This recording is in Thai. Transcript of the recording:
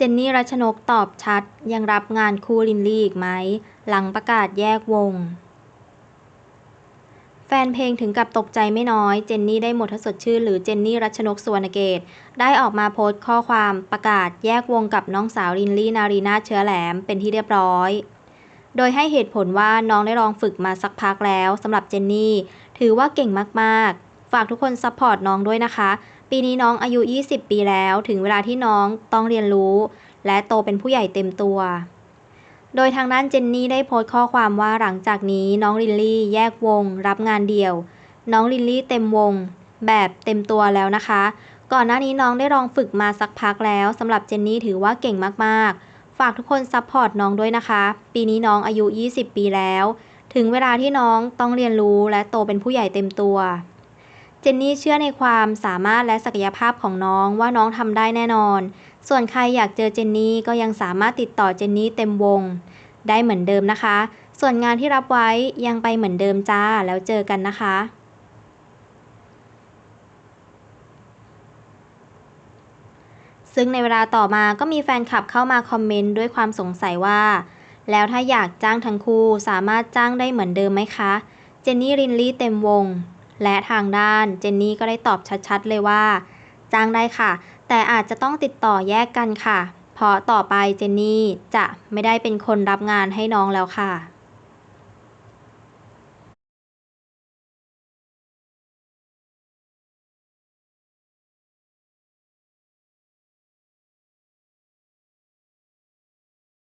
เจนนี่ รัชนก ตอบชัด ยังรับงานคู่ลินลี่อีกไหม หลังประกาศแยกวง แฟนเพลงถึงกับตกใจไม่น้อย เจนนี่ได้หมดทสดชื่นหรือเจนนี่ รัชนกสวนเกต ได้ออกมาโพสต์ข้อความประกาศแยกวงกับน้องสาวลินลี่นารีนาเชื้อแหลมเป็นที่เรียบร้อย โดยให้เหตุผลว่าน้องได้ลองฝึกมาสักพักแล้วสำหรับเจนนี่ ถือว่าเก่งมากๆ ฝากทุกคนซัพพอร์ตน้องด้วยนะคะ ปีนี้น้องอายุ 20 ปีแล้ว ถึงเวลาที่น้องต้องเรียนรู้ และโตเป็นผู้ใหญ่เต็มตัว โดยทางด้านเจนนี่ได้โพสต์ข้อความว่าหลังจากนี้น้องลินลี่แยกวง รับงานเดี่ยว น้องลินลี่เต็มวง แบบเต็มตัวแล้วนะคะ ก่อนหน้านี้น้องได้ลองฝึกมาสักพักแล้วสำหรับเจนนี่ถือว่าเก่งมากๆ ฝากทุกคนซัพพอร์ตน้องด้วยนะคะ ปีนี้น้องอายุ 20 ปีแล้ว ถึงเวลาที่น้องต้องเรียนรู้และโตเป็นผู้ใหญ่เต็มตัว เจนนี่เชื่อในความสามารถและศักยภาพของน้องว่าน้องทำได้แน่นอน ส่วนใครอยากเจอเจนนี่ก็ยังสามารถติดต่อเจนนี่เต็มวง ได้เหมือนเดิมนะคะ ส่วนงานที่รับไว้ยังไปเหมือนเดิมจ้าแล้วเจอกันนะคะซึ่งในเวลาต่อมาก็มีแฟนคลับเข้ามาคอมเมนต์ด้วยความสงสัยว่า แล้วถ้าอยากจ้างทั้งคู่สามารถจ้างได้เหมือนเดิมไหมคะ เจนนี่รินลี่เต็มวง และทางด้านเจนนี่ก็ได้ตอบชัดๆ เลยว่า จ้างได้ค่ะ แต่อาจจะต้องติดต่อแยกกันค่ะ เพราะต่อไปเจนนี่จะไม่ได้เป็นคนรับงานให้น้องแล้วค่ะ